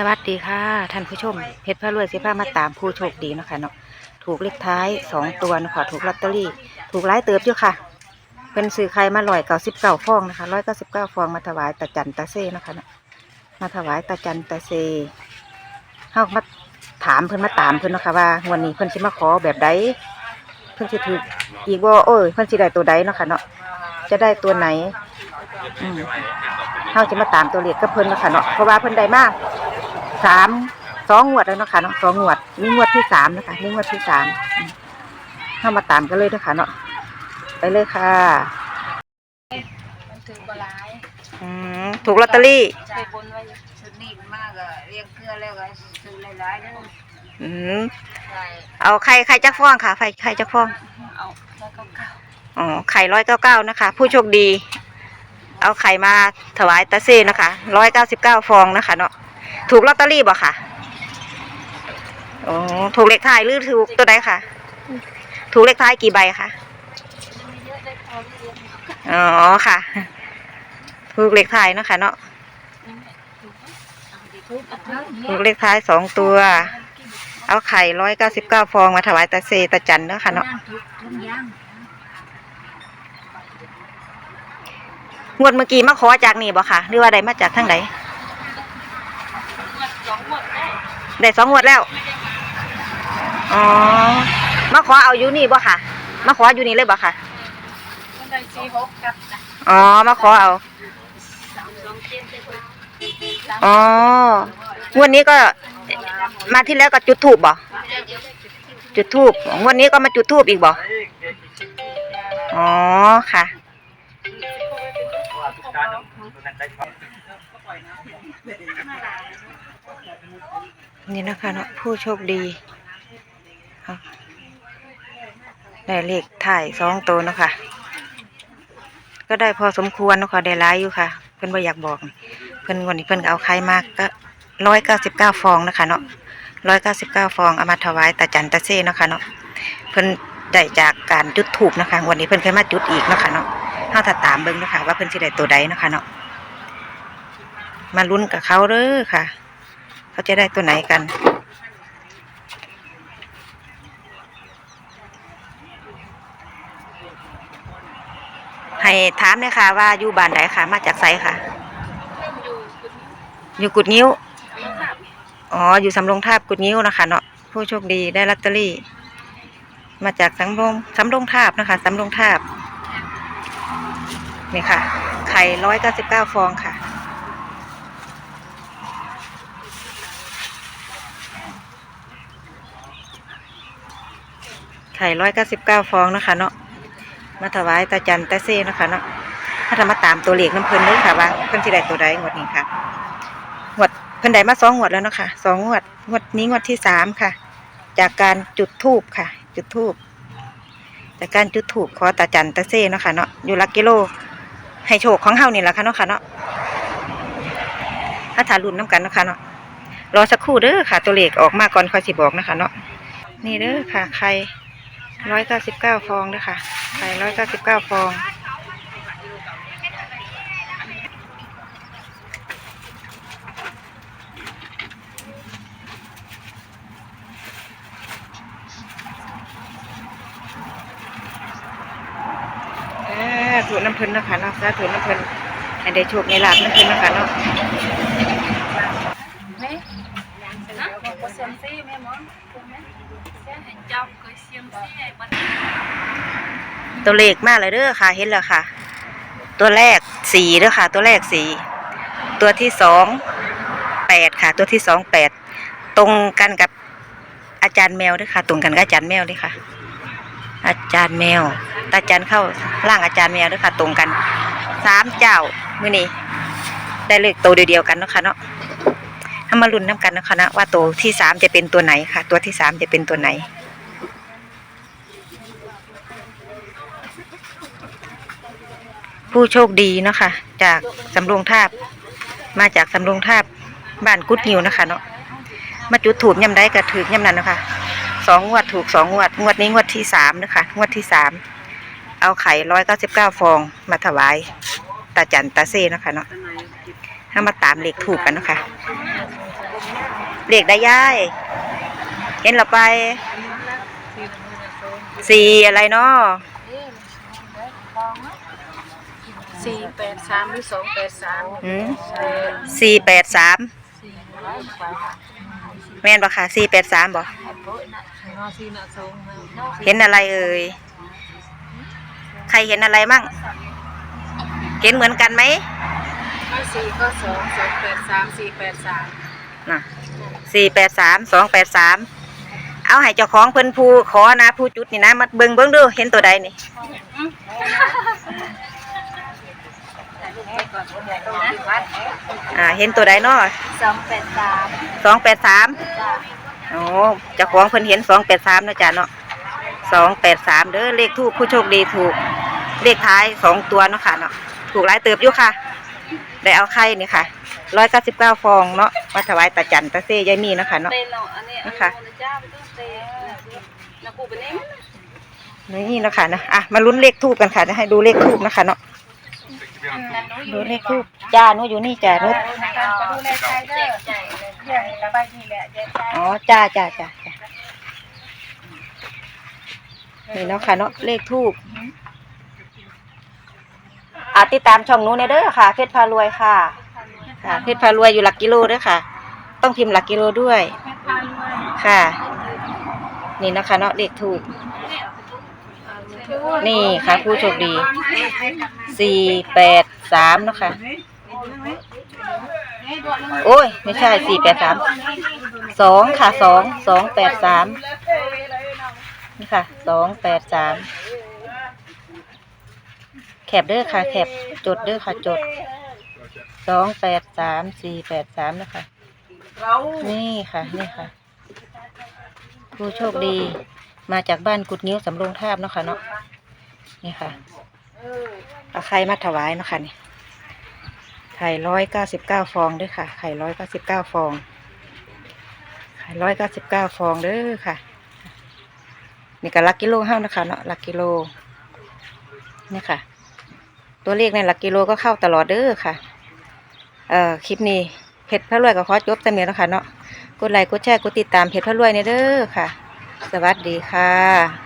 สวัสดีค่ะท่านผู้ชมเพชรพระรวยสิพามาตามผู้โชคดีเนาะคะเนาะถูกเลขท้ายสองตัวเนาะคะถูกลอตเตอรี่ ถูกหลายเติบอยู่ค่ะเป็นสื่อใครมาลอยเก้าสิบเก้าฟองนะคะร้อยเก้าสิบเก้าฟองมาถวายตาจันตาเซ่เนาะคะเนาะมาถวายตาจันตาเซ่เฮามาถามเพิ่อนมาตามเพิ่อนเนาะค่ะว่าวันนี้เพิ่อนสิมาขอแบบใดเพิ่อนสิถืออีกบ่โอ้ยเพิ่อนสิได้ตัวใดเนาะค่ะเนาะจะได้ตัวไหนเฮาจะมาตามตัวเลขกับเพิ่อนเนาะค่ะเนาะเพราะว่าเพิ่อนได้มาก สามสองงวดแล้วเนาะค่ะเนาะสองงวดนี่งวดที่สามนะคะนี่งวดที่สามอืมเฮามาตามกันเลยนะคะเนาะไปเลยค่ะมันถือกว่าหลายอืมถูกลอตเตอรี่ใช่บนไว้ชุดนี้มากอะเรียกเอแล้วก็ซื้อหลายๆแล้วอืมใช่เอาไข่ไข่จักฟองค่ะไข่ไข่จักฟองเอาแล้วก็เก่าอ๋อไข่ร้อยเก้าเก้านะคะ ผู้โชคดี เอาไข่มาถวายตาเซ่นะคะร้อยเก้าสิบเก้าฟองนะคะเนาะ ถูกลอตเตอรี่บ่ค่ะอ๋อถูกเลขท้ายหรือถูกตัวใดค่ะ ถูกเลขท้ายกี่ใบคะอ๋อค่ะ ถูกเลขท้ายเนาะคะเนาะถูกเลขท้ายสองตัว เอาไข่ร้อยเก้าสิบเก้าฟองมาถวายตาเซตาจันเนาะค่ะเนาะงวดเมื่อกี้มาขอจากนี่บ่ค่ะ หรือว่าได้มาจากทางไหน สองหมด ได้ได้สองงวดแล้ว อ๋อ มาขอเอาอยู่นี่บ่ค่ะ มาขออยู่นี่เลยบ่ค่ะ มันได้สี่หกกับอ๋อ มาขอเอา สามสองเจ็ดเจ็ดอ๋องวดนี้ก็มาที่แล้วก็จุดทูบบ่ จุดทูบงวดนี้ก็มาจุดทูบอีกบ่ อ๋อค่ะ นี่นะคะเนาะผู้โชคดีได้เลขถ่ายสองตัวเนาะคะก็ได้พอสมควรเนาะคะได้หลายอยู่ค่ะ เพิ่อนบ่อยากบอก เพิ่อนวันนี้เพิ่อนเอาใครมากก็ร้อยเก้าสิบเก้าฟองนะคะเนาะร้อยเก้าสิบเก้าฟองเอามาถวายตาจันตาเซ่เนาะคะเนาะเพิ่อนได้จากการจุดถูกนะคะวันนี้เพิ่อนเคยมาจุดอีกเนาะคะเนาะเฮาถ้าตามเบิ่งนะคะว่าเพิ่อนสิได้ตัวใดเนาะคะเนาะ มาลุ้นกับเขาเด้อค่ะ เขาจะได้ตัวไหนกัน ให้ถามเลยค่ะว่าอยู่บ้านไหนค่ะ มาจากไสค่ะ อยู่กุดงิ้ว อ๋อ อยู่สำโรงทาบกุดงิ้วนะคะเนาะ ผู้โชคดีได้ลอตเตอรี่ มาจากสำโรงสำโรงทาบนะคะสำโรงทาบนี่ค่ะ ไข่ร้อยเก้าสิบเก้าฟองค่ะ ไข่ร้อยเก้าสิบเก้าฟองนะคะเนาะมาถวายตาจันตาเซ่นะคะเนาะถ้าทำมาตามตัวเลขน้ำเพลินเลยค่ะว่าเพิ่นสิได้ตัวใดงวดนี้ค่ะงวดเพิ่นได้มาสองงวดแล้วเนาะค่ะสองงวดงวดนี้งวดที่สามค่ะ จากการจุดทูบค่ะ จุดทูบจากการจุดทูบขอตาจันตาเซ่เนาะค่ะเนาะอยู่ลักกิโล ให้โชคของเฮานี่แหละค่ะเนาะค่ะเนาะถ้าถารุ่นน้ำกันเนาะค่ะเนาะรอสักครู่เด้อค่ะ ตัวเลขออกมาก่อนค่อยสิบอกนะคะเนาะนี่เด้อค่ะไข่ร้ ร้อยเก้าสิบเก้าฟองด้อค่ะไข่ร้อยเก้าสิบเก้าฟองเออถูน้ำเพิ่นนะคะเนาะสาถูน้ำเพิ่นให้ได้โชคในลาบน้ำเพิ่นนะคะเนาะ แม่นะ บอกว่าเซียมซี่แม่หมเซียเห็นจอมเคยเซียมซีไอ้บัดตัวเลขมากเลยเด้อค่ะ เห็นแล้วค่ะ ตัวแรกสี่เด้อค่ะ ตัวแรกสี่ตัวที่สองแปดค่ะ ตัวที่สองแปดตรงกันกับอาจารย์แมวเด้วยค่ะ ตรงกันกับอาจารย์แมวเลยค่ะ อาจารย์แมวตาอาจารย์เข้าร่างอาจารย์แมวเด้วยค่ะ ตรงกันสามเจ้ามื่อนี้ได้เลขตัวเดียวกันเนาะค่ะเนาะ ทำมาลุ้นน้ำกันนะคะนะว่าตัวที่สามจะเป็นตัวไหนค่ะ ตัวที่สามจะเป็นตัวไหน ผู้โชคดีเนาะค่ะ จากสำโรงทาบ มาจากสำโรงทาบบ้านกุดงิวนะคะ เนาะมาจุดถูกย่ำได้ก็ถือย่ำนั้นนะคะสองงวดถูกสองงวด งวดนี้งวดที่สามนะคะ งวดที่สามเอาไข่ร้อยเก้าสิบเก้าฟองมาถวายตาจันตาเซ่นะคะเนาะถ้ามาตามเลขถูกกันนะคะ เลขได้ย่าย เห็นเราไป สี่อะไรเนาะสี่แปดสามหรือสองแปดสามหืมสี่แปดสามแม่นบ่ค่ะสี่แปดสามบ่เห็นอะไรเอ่ย ใครเห็นอะไรมั่ง เห็นเหมือนกันไหมก็สี่ก็สองสองแปดสามสี่แปดสาม น่ะสี่แปดสามสองแปดสามเอาให้เจ้าของเพิ่นผู้ขอนะผู้จุดนี่นะมาเบิ่งเบิ่งดูเห็นตัวใดนี่อ่าเห็นตัวใดเนาะสองแปดสามสองแปดสามโอ้เจ้าของเพิ่นเห็นสองแปดสามนะจ๊ะเนาะสองแปดสามเด้อเลขทูปผู้โชคดีถูก เลขท้ายสองตัวเนาะค่ะเนาะถูกหลายเติบอยู่ค่ะ ได้เอาไข่นี่ค่ะร้อยเก้าสิบเก้าฟองเนาะ มาถวายตาจันตาเซยายมีเนาะค่ะเนาะ เตนเราอันนี้อันนะคะนี้เจ้าไปต้องเตนนะกูเป็นเองนี่เนาะค่ะนะอะมาลุ้นเลขทูบกันค่ะจะให้ดูเลขทูบนะคะเนาะ ดูเลขทูบจ้าหนูอยู่นี่จ้านุชดูแลใจเด้อใจใหญ่ระบายดีแหละใจใจอ๋อจ้าจ้าจ้าจ้านี่เนาะค่ะเนาะเลขทูบอะติดตามช่องหนู้นเด้อค่ะเพชรพารวยค่ะ ค่ะ เพชรพารวยอยู่หลักกิโลเด้อค่ะ ต้องพิมพ์หลักกิโลด้วยค่ะ นี่นะคะเนาะเลขทูบนี่ค่ะผู้โชคดี สี่แปดสามเนาะค่ะ โอ้ย ไม่ใช่สี่แปดสาม สองค่ะสอง สองแปดสาม นี่ค่ะ สองแปดสาม แคบเด้อค่ะ แคบจดเด้อค่ะจด สองแปดสามสี่แปดสามนะคะ นี่ค่ะ นี่ค่ะ ผู้โชคดีมาจากบ้านกุดนิ้วสำโรงทาบเนาะค่ะเนาะนี่ค่ะเอาไข่มาถวายเนาะค่ะนี่ไข่ร้อยเก้าสิบเก้าฟองเด้วยค่ะ ไข่ร้อยเก้าสิบเก้าฟอง ไข่ร้อยเก้าสิบเก้าฟองเด้อค่ะ นี่ก็หลักกิโลเฮ้านะคะเนาะหลักกิโลนี่ค่ะ ตัวเลขในหลักกิโลก็เข้าตลอดเด้อค่ะ เอ่อคลิปนี้เพชรพระรวยกับขอจบแต่เมียแล้วค่ะเนาะกดไลค์กดแชร์กดติดตามเพจพระรวยเนี่ยเด้อค่ะ สวัสดีค่ะ